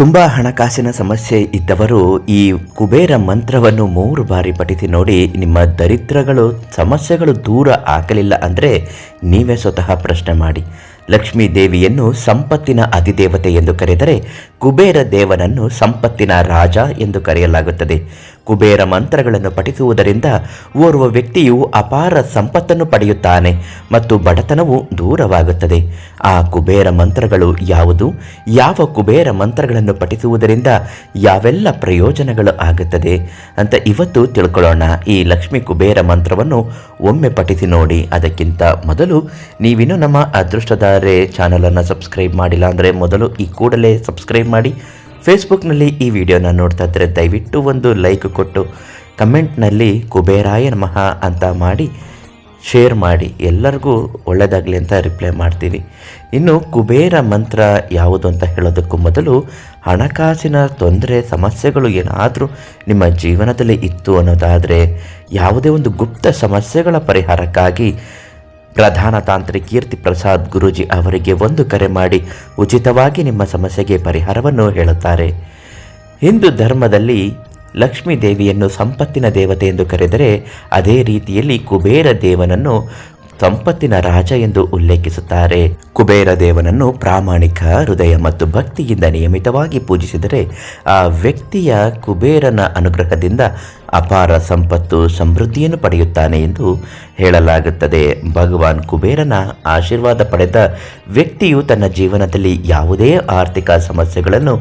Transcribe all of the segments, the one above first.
ತುಂಬ ಹಣಕಾಸಿನ ಸಮಸ್ಯೆ ಇದ್ದವರು ಈ ಕುಬೇರ ಮಂತ್ರವನ್ನು ಮೂರು ಬಾರಿ ಪಠಿಸಿ ನೋಡಿ ನಿಮ್ಮ ದರಿದ್ರಗಳು, ಸಮಸ್ಯೆಗಳು ದೂರ ಆಗಲಿಲ್ಲ ಅಂದರೆ ನೀವೇ ಸ್ವತಃ ಪ್ರಶ್ನೆ ಮಾಡಿ. ಲಕ್ಷ್ಮೀ ದೇವಿಯನ್ನು ಸಂಪತ್ತಿನ ಅಧಿದೇವತೆ ಎಂದು ಕರೆದರೆ ಕುಬೇರ ದೇವನನ್ನು ಸಂಪತ್ತಿನ ರಾಜ ಎಂದು ಕರೆಯಲಾಗುತ್ತದೆ. ಕುಬೇರ ಮಂತ್ರಗಳನ್ನು ಪಠಿಸುವುದರಿಂದ ಓರ್ವ ವ್ಯಕ್ತಿಯು ಅಪಾರ ಸಂಪತ್ತನ್ನು ಪಡೆಯುತ್ತಾನೆ ಮತ್ತು ಬಡತನವು ದೂರವಾಗುತ್ತದೆ. ಆ ಕುಬೇರ ಮಂತ್ರಗಳು ಯಾವುದು? ಯಾವ ಕುಬೇರ ಮಂತ್ರಗಳನ್ನು ಪಠಿಸುವುದರಿಂದ ಯಾವೆಲ್ಲ ಪ್ರಯೋಜನಗಳು ಆಗುತ್ತದೆ ಅಂತ ಇವತ್ತು ತಿಳ್ಕೊಳ್ಳೋಣ. ಈ ಲಕ್ಷ್ಮೀ ಕುಬೇರ ಮಂತ್ರವನ್ನು ಒಮ್ಮೆ ಪಠಿಸಿ ನೋಡಿ. ಅದಕ್ಕಿಂತ ಮೊದಲು ನೀವಿನ್ನು ನಮ್ಮ ಅದೃಷ್ಟಧಾರೆ ಚಾನಲನ್ನು ಸಬ್ಸ್ಕ್ರೈಬ್ ಮಾಡಿಲ್ಲ ಅಂದರೆ ಮೊದಲು ಈ ಕೂಡಲೇ ಸಬ್ಸ್ಕ್ರೈಬ್ ಮಾಡಿ. ಫೇಸ್ಬುಕ್ನಲ್ಲಿ ಈ ವಿಡಿಯೋನ ನೋಡ್ತಾ ಇದ್ದರೆ ದಯವಿಟ್ಟು ಒಂದು ಲೈಕ್ ಕೊಟ್ಟು, ಕಮೆಂಟ್ನಲ್ಲಿ ಕುಬೇರಾಯ ನಮಃ ಅಂತ ಮಾಡಿ, ಶೇರ್ ಮಾಡಿ. ಎಲ್ಲರಿಗೂ ಒಳ್ಳೆಯದಾಗಲಿ ಅಂತ ರಿಪ್ಲೈ ಮಾಡ್ತೀವಿ ಇನ್ನು ಕುಬೇರ ಮಂತ್ರ ಯಾವುದು ಅಂತ ಹೇಳೋದಕ್ಕೂ ಮೊದಲು, ಹಣಕಾಸಿನ ತೊಂದರೆ, ಸಮಸ್ಯೆಗಳು ಏನಾದರೂ ನಿಮ್ಮ ಜೀವನದಲ್ಲಿ ಇತ್ತು ಅನ್ನೋದಾದರೆ, ಯಾವುದೇ ಒಂದು ಗುಪ್ತ ಸಮಸ್ಯೆಗಳ ಪರಿಹಾರಕ್ಕಾಗಿ ಪ್ರಧಾನ ತಾಂತ್ರಿಕ ಕೀರ್ತಿ ಪ್ರಸಾದ್ ಗುರೂಜಿ ಅವರಿಗೆ ಒಂದು ಕರೆ ಮಾಡಿ ಉಚಿತವಾಗಿ ನಿಮ್ಮ ಸಮಸ್ಯೆಗೆ ಪರಿಹಾರವನ್ನು ಹೇಳುತ್ತಾರೆ. ಹಿಂದೂ ಧರ್ಮದಲ್ಲಿ ಲಕ್ಷ್ಮೀ ದೇವಿಯನ್ನು ಸಂಪತ್ತಿನ ದೇವತೆ ಎಂದು ಕರೆದರೆ ಅದೇ ರೀತಿಯಲ್ಲಿ ಕುಬೇರ ದೇವನನ್ನು ಸಂಪತ್ತಿನ ರಾಜ ಎಂದು ಉಲ್ಲೇಖಿಸುತ್ತಾರೆ. ಕುಬೇರ ದೇವನನ್ನು ಪ್ರಾಮಾಣಿಕ ಹೃದಯ ಮತ್ತು ಭಕ್ತಿಯಿಂದ ನಿಯಮಿತವಾಗಿ ಪೂಜಿಸಿದರೆ ಆ ವ್ಯಕ್ತಿಯ ಕುಬೇರನ ಅನುಗ್ರಹದಿಂದ ಅಪಾರ ಸಂಪತ್ತು, ಸಮೃದ್ಧಿಯನ್ನು ಪಡೆಯುತ್ತಾನೆ ಎಂದು ಹೇಳಲಾಗುತ್ತದೆ. ಭಗವಾನ್ ಕುಬೇರನ ಆಶೀರ್ವಾದ ಪಡೆದ ವ್ಯಕ್ತಿಯು ತನ್ನ ಜೀವನದಲ್ಲಿ ಯಾವುದೇ ಆರ್ಥಿಕ ಸಮಸ್ಯೆಗಳನ್ನು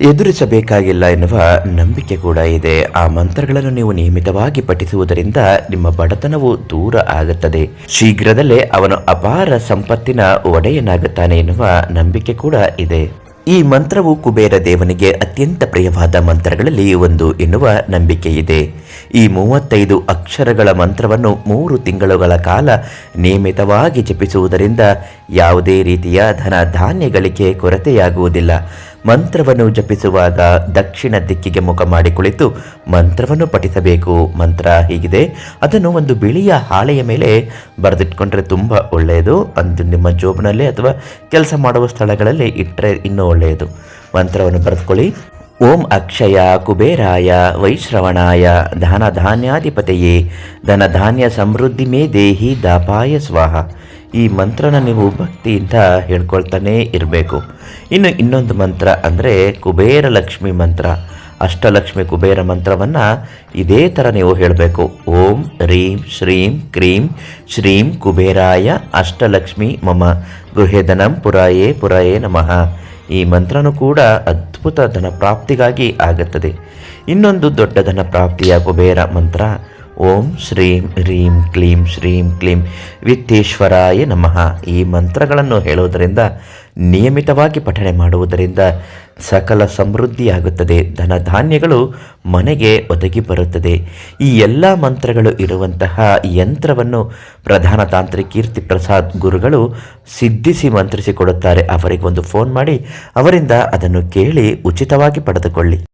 ಎದುರಿಸಬೇಕಾಗಿಲ್ಲ ಎನ್ನುವ ನಂಬಿಕೆ ಕೂಡ ಇದೆ. ಆ ಮಂತ್ರಗಳನ್ನು ನೀವು ನಿಯಮಿತವಾಗಿ ಪಠಿಸುವುದರಿಂದ ನಿಮ್ಮ ಬಡತನವು ದೂರ ಆಗುತ್ತದೆ. ಶೀಘ್ರದಲ್ಲೇ ಅವನು ಅಪಾರ ಸಂಪತ್ತಿನ ಒಡೆಯನಾಗುತ್ತಾನೆ ಎನ್ನುವ ನಂಬಿಕೆ ಕೂಡ ಇದೆ. ಈ ಮಂತ್ರವು ಕುಬೇರ ದೇವನಿಗೆ ಅತ್ಯಂತ ಪ್ರಿಯವಾದ ಮಂತ್ರಗಳಲ್ಲಿ ಒಂದು ಎನ್ನುವ ನಂಬಿಕೆ ಇದೆ. ಈ ಮೂವತ್ತೈದು ಅಕ್ಷರಗಳ ಮಂತ್ರವನ್ನು ಮೂರು ತಿಂಗಳುಗಳ ಕಾಲ ನಿಯಮಿತವಾಗಿ ಜಪಿಸುವುದರಿಂದ ಯಾವುದೇ ರೀತಿಯ ಧನ ಧಾನ್ಯಗಳಿಗೆ ಕೊರತೆಯಾಗುವುದಿಲ್ಲ. ಮಂತ್ರವನ್ನು ಜಪಿಸುವಾಗ ದಕ್ಷಿಣ ದಿಕ್ಕಿಗೆ ಮುಖ ಮಾಡಿ ಕುಳಿತು ಮಂತ್ರವನ್ನು ಪಠಿಸಬೇಕು. ಮಂತ್ರ ಹೀಗಿದೆ. ಅದನ್ನು ಒಂದು ಬಿಳಿಯ ಹಾಳೆಯ ಮೇಲೆ ಬರೆದಿಟ್ಕೊಂಡ್ರೆ ತುಂಬ ಒಳ್ಳೆಯದು. ಅಂದು ನಿಮ್ಮ ಜೋಬ್ನಲ್ಲಿ ಅಥವಾ ಕೆಲಸ ಮಾಡುವ ಸ್ಥಳಗಳಲ್ಲಿ ಇಟ್ಟರೆ ಇನ್ನೂ ಒಳ್ಳೆಯದು. ಮಂತ್ರವನ್ನು ಬರೆದುಕೊಳ್ಳಿ. ಓಂ ಅಕ್ಷಯ ಕುಬೇರಾಯ ವೈಶ್ರವಣಾಯ ಧನ ಧನಧಾನ್ಯ ಧನ ಧಾನ್ಯ ಸಮೃದ್ಧಿ ಮೇ ದೇಹಿ ದಾಪಾಯ ಸ್ವಾಹ. ಈ ಮಂತ್ರನ ನೀವು ಭಕ್ತಿಯಿಂದ ಹೇಳ್ಕೊಳ್ತಾನೇ ಇರಬೇಕು. ಇನ್ನು ಇನ್ನೊಂದು ಮಂತ್ರ ಅಂದರೆ ಕುಬೇರ ಲಕ್ಷ್ಮಿ ಮಂತ್ರ. ಅಷ್ಟಲಕ್ಷ್ಮಿ ಕುಬೇರ ಮಂತ್ರವನ್ನು ಇದೇ ಥರ ನೀವು ಹೇಳಬೇಕು. ಓಂ, ರೀಂ, ಶ್ರೀಂ, ಕ್ರೀಂ, ಶ್ರೀಂ ಕುಬೇರಾಯ, ಅಷ್ಟಲಕ್ಷ್ಮಿ ಮಮ ಗೃಹೇಧನಂ ಪುರಾಯೇ ಪುರಾಯೇ ನಮಃ. ಈ ಮಂತ್ರನೂ ಕೂಡ ಅದ್ಭುತ ಧನ ಪ್ರಾಪ್ತಿಗಾಗಿ ಆಗುತ್ತದೆ. ಇನ್ನೊಂದು ದೊಡ್ಡ ಧನ ಪ್ರಾಪ್ತಿಯ ಕುಬೇರ ಮಂತ್ರ ಓಂ ಶ್ರೀಂ ರೀಂ ಕ್ಲೀಂ ಶ್ರೀಂ ಕ್ಲೀಂ ವಿತ್ತೇಶ್ವರಾಯ ನಮಃ. ಈ ಮಂತ್ರಗಳನ್ನು ಹೇಳುವುದರಿಂದ, ನಿಯಮಿತವಾಗಿ ಪಠಣೆ ಮಾಡುವುದರಿಂದ ಸಕಲ ಸಮೃದ್ಧಿಯಾಗುತ್ತದೆ. ಧನ ಧಾನ್ಯಗಳು ಮನೆಗೆ ಒದಗಿ ಬರುತ್ತದೆ. ಈ ಎಲ್ಲ ಮಂತ್ರಗಳು ಇರುವಂತಹ ಯಂತ್ರವನ್ನು ಪ್ರಧಾನ ತಾಂತ್ರಿಕ ಕೀರ್ತಿ ಪ್ರಸಾದ್ ಗುರುಗಳು ಸಿದ್ಧಿಸಿ ಮಂತ್ರಿಸಿಕೊಡುತ್ತಾರೆ. ಅವರಿಗೊಂದು ಫೋನ್ ಮಾಡಿ ಅವರಿಂದ ಅದನ್ನು ಕೇಳಿ ಉಚಿತವಾಗಿ ಪಡೆದುಕೊಳ್ಳಿ.